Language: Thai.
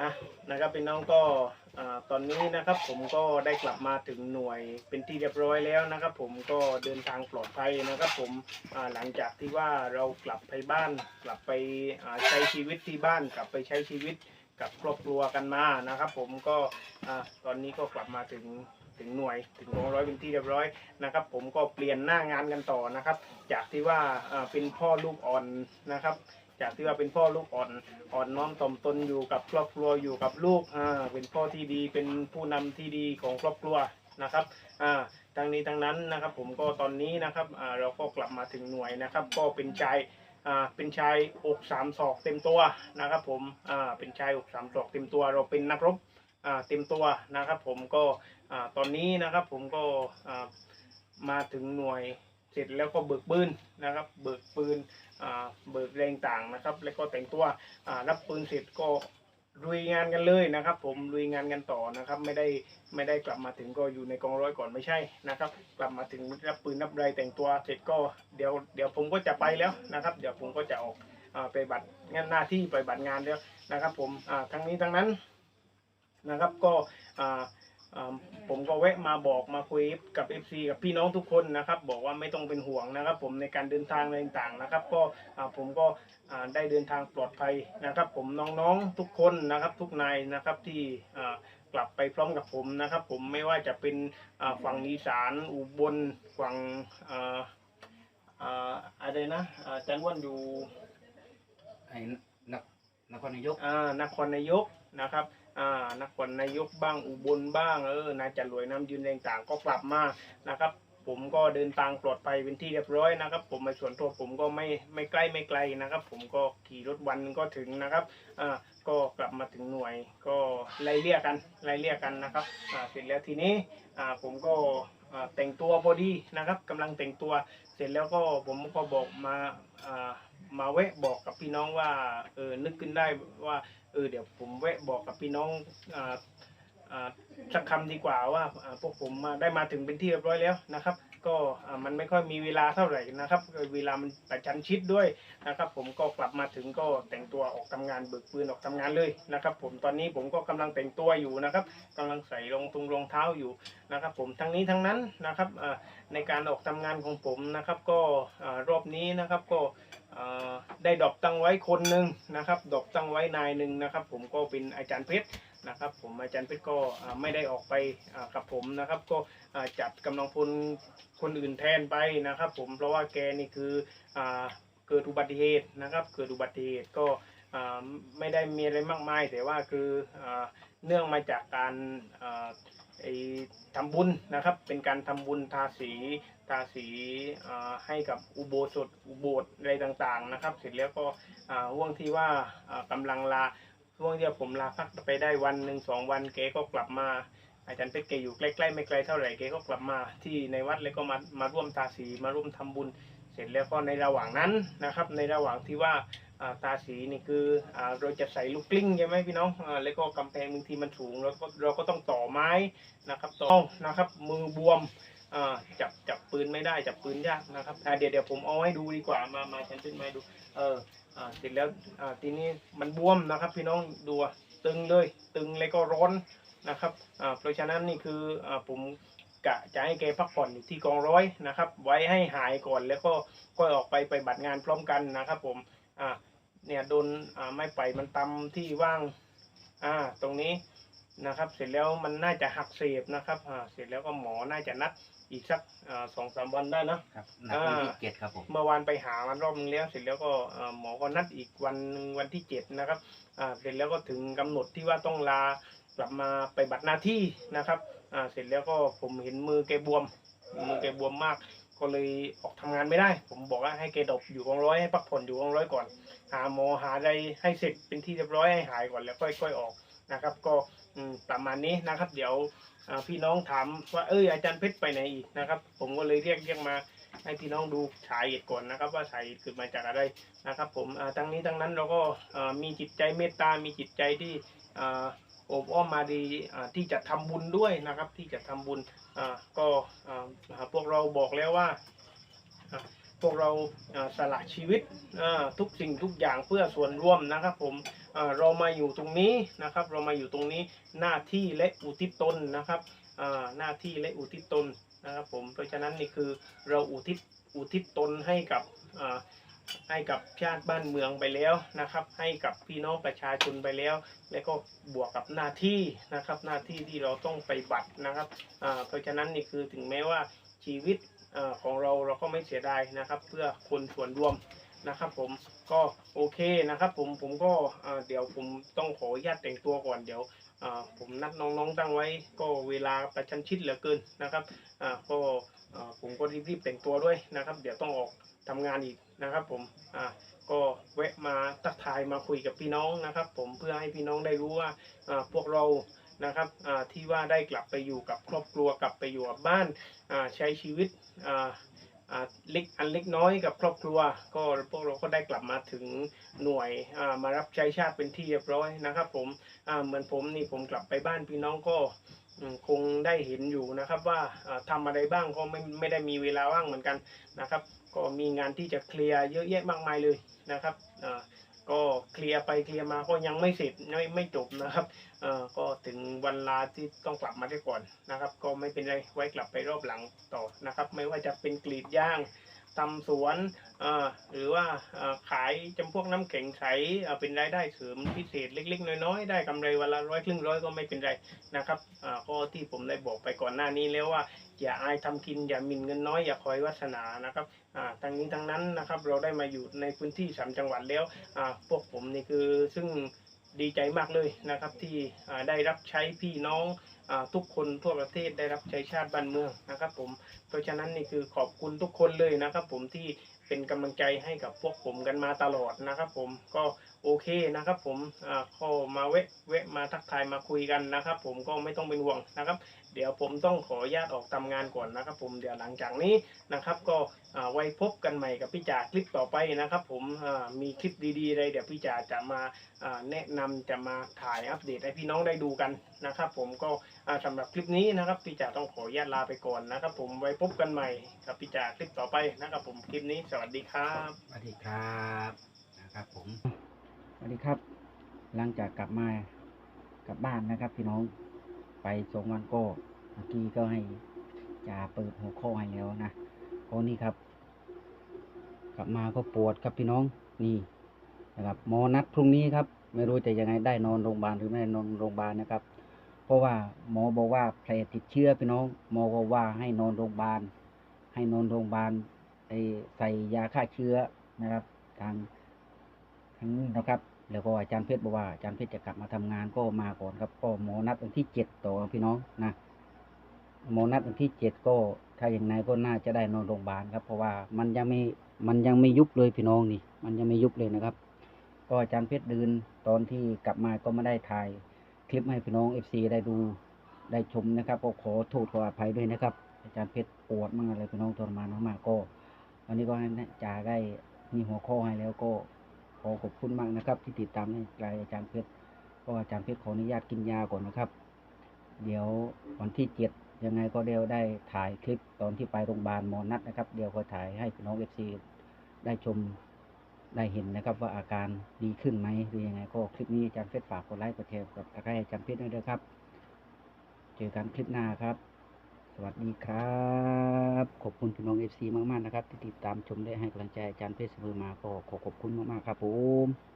อะนะครับพี่น้องก็ตอนนี้นะครับผมก็ได้กลับมาถึงหน่วยเป็นที่เรียบร้อยแล้วนะครับ ผมก็เดินทางปลอดภัยนะครับ ผมหลังจากที่ว่าเรากลับไปบ้าน กลับไปใช้ชีวิตที่บ้าน กลับไปใช้ชีวิตกับครอบครัวกันมานะครับ ผมก็ตอนนี้ก็กลับมาถึงถึงหน่วยถึงกองร้อยเป็นที่เรียบร้อยนะครับ ผมก็เปลี่ยนหน้างานกันต่อนะครับ จากที่ว่าเป็นพ่อลูกอ่อนนะครับ จากที่ว่าเป็นพ่อลูกอ่อนอ่อนน้อมถ่อมตนอยู่กับครอบครัวอยู่กับลูกอ่าเป็นพ่อที่ดีเป็นผู้นำที่ดีของครอบครัวนะครับอ่าทั้งนี้ทั้งนั้นนะครับ ผมก็ตอนนี้นะครับอ่าเราก็กลับมาถึงหน่วยนะครับ ก็เป็นชายอ่าเป็นชายอกสามศอกเต็มตัวนะครับ ผมอ่าเป็นชายอกสามศอกเต็มตัว เราเป็นนักรบอ่าเต็มตัวนะครับ ผมก็อ่าตอนนี้นะครับ ผมก็อ่ามาถึงหน่วย เสร็จแล้วก็เบิกปืนนะครับ เบิกปืนเบิกแรงต่างนะครับ แล้วก็แต่งตัวรับปืนเสร็จก็ลุยงานกันเลยนะครับ ผมลุยงานกันต่อนะครับ ไม่ได้ไม่ได้กลับมาถึงก็อยู่ในกองร้อยก่อนไม่ใช่นะครับ กลับมาถึงรับปืนรับไรแต่งตัวเสร็จก็เดี๋ยวเดี๋ยวผมก็จะไปแล้วนะครับ เดี๋ยวผมก็จะออกไปบัตรงานหน้าที่ไปบัตรงานแล้วนะครับ ผมอ่าทั้งนี้ทั้งนั้นนะครับก็ ผมก็แวะมาบอกมาคุยกับ FC กับพี่น้องทุกคนนะครับ บอกว่าไม่ต้องเป็นห่วงนะครับ ผมในการเดินทางอะไรต่างๆนะครับ ก็อ่าผมก็อ่าได้เดินทางปลอดภัยนะครับ ผมน้องๆทุกคนนะครับ ทุกนายนะครับที่อ่ากลับไปพร้อมกับผมนะครับ ผมไม่ว่าจะเป็นอ่าฝั่งอีสานอุบลฝั่งอ่าอ่าอะไรนะอ่าจันวันอยู่ไอ้นครนครนายกอ่านครนายกนะครับ อ่านครนายกบ้างอุบลบ้างเออนายจะรวยน้ำยืนแรงต่างก็กลับมานะครับ ผมก็เดินทางปลอดภัยเป็นที่เรียบร้อยนะครับ ผมในส่วนตัวผมก็ไม่ไม่ใกล้ไม่ไกลนะครับ ผมก็ขี่รถวันหนึ่งก็ถึงนะครับอ่าก็กลับมาถึงหน่วยก็ไล่เลี่ยกกันไล่เลี่ยกกันนะครับอ่าเสร็จแล้วทีนี้อ่าผมก็แต่งตัวพอดีนะครับกำลังแต่งตัวเสร็จแล้วก็ผมก็บอกมาอ่ามาแวะบอกกับพี่น้องว่าเออนึกขึ้นได้ว่า เออเดี๋ยวผมแวะบอกกับพี่น้องอ่าอ่าสักคำดีกว่าว่าอ่าพวกผมมาได้มาถึงเป็นที่เรียบร้อยแล้วนะครับ ก็อ่ามันไม่ค่อยมีเวลาเท่าไหร่นะครับเวลามันประชันชิดด้วยนะครับ ผมก็กลับมาถึงก็แต่งตัวออกทำงานเบิกปืนออกทำงานเลยนะครับ ผมตอนนี้ผมก็กำลังแต่งตัวอยู่นะครับกำลังใส่รองตุงรองเท้าอยู่นะครับ ผมทั้งนี้ทั้งนั้นนะครับอ่าในการออกทำงานของผมนะครับ ก็อ่ารอบนี้นะครับก็ ได้ดอปตั้งไว้คนหนึ่งนะครับ ดอปตั้งไว้นายหนึ่งนะครับ ผมก็เป็นอาจารย์เพชรนะครับ ผมอาจารย์เพชรก็ไม่ได้ออกไปกับผมนะครับ ก็จัดกำลังพลคนอื่นแทนไปนะครับ ผมเพราะว่าแกนี่คืออเกิดอุบัติเหตุนะครับ เกิดอุบัติเหตุก็ไม่ได้มีอะไรมากมาย แต่ว่าคืออเนื่องมาจากการ ทำบุญนะครับ เป็นการทำบุญทาสีทาสีให้กับอุโบสถอุโบสถอะไรต่างๆนะครับ เสร็จแล้วก็อ่าห่วงที่ว่าอ่ากำลังลาห่วงที่ผมลาพักไปได้วันหนึ่งสองวันเกก็กลับมาอาจารย์เพชรเกอยู่ใกล้ๆไม่ไกลเท่าไหร่เกก็กลับมาที่ในวัดแล้วก็มามาร่วมทาสีมาร่วมทำบุญ เสร็จแล้วก็ในระหว่างนั้นนะครับ ในระหว่างที่ว่าตาสีนี่คืออเราจะใส่ลูกกลิ้งใช่ไหมพี่น้องอแล้วก็กำแพงบางทีมันสูงแล้วก็เราก็ต้องต่อไม้นะครับต่อนะครับมือบวมจับจับปืนไม่ได้จับปืนยากนะครับเดี๋ยวเดี๋ยวผมเอาให้ดูดีกว่ามามาฉันขึ้นมาดูเออเสร็จแล้วทีนี้มันบวมนะครับ พี่น้องดูตึงเลยตึงแล้วก็ร้อนนะครับเพราะฉะนั้นนี่คืออผม กะจะให้แกพักผ่อนอยู่ที่กองร้อยนะครับ ไว้ให้หายก่อนแล้วก็ก็ออกไปไปบัตรงานพร้อมกันนะครับ ผมอ่าเนี่ยโดนอ่าไม้ไผ่มันตำที่ว่างอ่าตรงนี้นะครับ เสร็จแล้วมันน่าจะหักเสบนะครับอ่าเสร็จแล้วก็หมอน่าจะนัดอีกสักอ่าสองสามวันได้นะครับนัดวันที่เจ็ดครับผมเมื่อวานไปหามันรอบนึงแล้วเสร็จแล้วก็อ่าหมอก็นัดอีกวันหนึ่งวันที่เจ็ดนะครับอ่าเสร็จแล้วก็ถึงกำหนดที่ว่าต้องลากลับมาไปบัตรหน้าที่นะครับ อ่าเสร็จแล้วก็ผมเห็นมือแกบวม มือแกบวมมาก ก็เลยออกทำงานไม่ได้ ผมบอกว่าให้แกดบอยู่กองร้อยให้พักผ่อนอยู่กองร้อยก่อน หาหมอหาอะไรให้เสร็จเป็นที่เรียบร้อยให้หายก่อนแล้วค่อยๆออกนะครับ ก็ประมาณนี้นะครับ เดี๋ยวพี่น้องถามว่าเอออาจารย์เพชรไปไหนอีกนะครับ ผมก็เลยเรียกเรียกมาให้พี่น้องดูสาเหตุก่อนนะครับ ว่าสาเหตุเกิดมาจากอะไรนะครับ ผมทั้งนี้ทั้งนั้นเราก็มีจิตใจเมตตา มีจิตใจที่ อ่าโอบอ้อมมาดีที่จะทำบุญด้วยนะครับ ที่จะทำบุญก็พวกเราบอกแล้วว่าพวกเราสละชีวิตทุกสิ่งทุกอย่างเพื่อส่วนร่วมนะครับ ผมเรามาอยู่ตรงนี้นะครับ เรามาอยู่ตรงนี้หน้าที่และอุทิศตนนะครับหน้าที่และอุทิศตนนะครับผมเพราะฉะนั้นนี่คือเราอุทิศอุทิศตนให้กับ ให้กับชาติบ้านเมืองไปแล้วนะครับ ให้กับพี่น้องประชาชนไปแล้ว แล้วก็บวกกับหน้าที่นะครับ หน้าที่ที่เราต้องไปบัตรนะครับเพราะฉะนั้นนี่คือถึงแม้ว่าชีวิตอของเราเราก็ไม่เสียดายนะครับ เพื่อคนส่วนรวมนะครับผมก็โอเคนะครับผมผมก็เดี๋ยวผมต้องขออนุญาตแต่งตัวก่อนเดี๋ยว ผมนัดน้องๆตั้งไว้ก็เวลาประชันชิดเหลือเกินนะครับก็ผมก็รีบๆแต่งตัวด้วยนะครับ เดี๋ยวต้องออกทำงานอีกนะครับ ผมก็แวะมาทักทายมาคุยกับพี่น้องนะครับ ผมเพื่อให้พี่น้องได้รู้ว่าพวกเรานะครับที่ว่าได้กลับไปอยู่กับครอบครัวกลับไปอยู่กับบ้านใช้ชีวิต เล็กอันเล็กน้อยกับครอบครัว ก็พวกเราก็ได้กลับมาถึงหน่วยอ่ามารับใช้ชาติเป็นที่เรียบร้อยนะครับผมอ่าเหมือนผมนี่ผมกลับไปบ้านพี่น้องก็คงได้เห็นอยู่นะครับว่าอ่าทำอะไรบ้างก็ไม่ไม่ได้มีเวลาว่างเหมือนกันนะครับ ก็มีงานที่จะเคลียร์เยอะแยะมากมายเลยนะครับอ่า ก็เคลียร์ไปเคลียร์มาก็ยังไม่เสร็จไม่ไม่จบนะครับเอ่อก็ถึงวันลาที่ต้องกลับมาได้ก่อนนะครับ ก็ไม่เป็นไรไว้กลับไปรอบหลังต่อนะครับ ไม่ว่าจะเป็นกรีดย่าง ทำสวนหรือว่าขายจำพวกน้ำแข็งใสเป็นรายได้เสริมพิเศษเล็ก ๆ น้อยๆได้กำไรวันละร้อยครึ่งร้อยก็ไม่เป็นไรนะครับก็ที่ผมได้บอกไปก่อนหน้านี้แล้วว่าอย่าอายทำกินอย่าหมิ่นเงินน้อยอย่าคอยวาสนานะครับทั้งนี้ทั้งนั้นนะครับเราได้มาอยู่ในพื้นที่สามจังหวัดแล้วพวกผมนี่คือซึ่ง ดีใจมากเลยนะครับที่ได้รับใช้พี่น้องอทุกคนทั่วประเทศได้รับใช้ชาติบ้านเมืองนะครับผมเพราะฉะนั้นนี่คือขอบคุณทุกคนเลยนะครับผมที่ เป็นกำลังใจให้กับพวกผมกันมาตลอดนะครับ ผมก็โอเคนะครับ ผมอ่าเข้ามาแวะแวะมาทักทายมาคุยกันนะครับ ผมก็ไม่ต้องเป็นห่วงนะครับ เดี๋ยวผมต้องขอญาตออกทำงานก่อนนะครับ ผมเดี๋ยวหลังจากนี้นะครับ ก็อ่าไว้พบกันใหม่กับพี่จ่าคลิปต่อไปนะครับ ผมอ่ามีคลิปดีๆอะไรเดี๋ยวพี่จ่าจะมาอ่าแนะนำจะมาถ่ายอัปเดตให้พี่น้องได้ดูกันนะครับ ผมก็ สำหรับคลิปนี้นะครับพี่จ่าต้องขออนุญาตลาไปก่อนนะครับ ผมไว้พบกันใหม่กับพี่จ่าคลิปต่อไปนะครับ ผมคลิปนี้สวัสดีครับสวัสดีครับนะครับผมสวัสดีครับ หลังจากกลับมากลับบ้านนะครับ พี่น้องไปสองวันก็เมื่อกี้ก็ให้จ่าเปิดหัวข้อให้แล้วนะโอ้นี่ครับ กลับมาก็ปวดครับพี่น้องนี่นะครับหมอนัดพรุ่งนี้ครับ ไม่รู้จะยังไงได้นอนโรงพยาบาลหรือไม่ได้นอนโรงพยาบาลนะครับ เพราะว่าหมอบอกว่าแผลติดเชื้อพี่น้อง หมอก็ว่าให้นอนโรงพยาบาล ให้นอนโรงพยาบาลใส่ยาฆ่าเชื้อนะครับ ทางทางนี้นะครับ แล้วก็อาจารย์เพชรบอกว่าอาจารย์เพชรจะกลับมาทำงานก็มาก่อนครับ ก็หมอนัดวันที่เจ็ดต่อพี่น้องนะหมอนัดวันที่เจ็ดก็ ถ้าอย่างไรก็น่าจะได้นอนโรงพยาบาลครับ เพราะว่ามันยังไม่มันยังไม่ยุบเลยพี่น้องนี่ มันยังไม่ยุบเลยนะครับ ก็อาจารย์เพชรเดินตอนที่กลับมาก็ไม่ได้ถ่าย คลิปให้พี่น้องเอฟซีได้ดูได้ชมนะครับก็ขอโทษขออภัยด้วยนะครับ อาจารย์เพชรปวดมากอะไรพี่น้องทรมานมากๆก็ วันนี้ก็ให้จ่าได้มีหัวข้อให้แล้วก็ขอขอบคุณมากนะครับ ที่ติดตามให้ไกลอาจารย์เพชรก็อาจารย์เพชรขออนุญาตกินยาก่อนนะครับ เดี๋ยววันที่เจ็ดยังไงก็เดี๋ยวได้ถ่ายคลิปตอนที่ไปโรงพยาบาลหมอนัดนะครับ เดี๋ยวก็ถ่ายให้พี่น้องเอฟซีได้ชม ได้เห็นนะครับว่าอาการดีขึ้นไหมหรือยังไงก็คลิปนี้อาจารย์เพชรฝากกดไลค์กดแชร์กับใครอาจารย์เพชรด้วยนะครับ เจอกันคลิปหน้าครับ สวัสดีครับ ขอบคุณพี่น้องเอฟซีมากๆนะครับ ที่ติดตามชมได้ให้กำลังใจอาจารย์เพชรเสมอมาก็ขอขอบคุณมากๆครับผม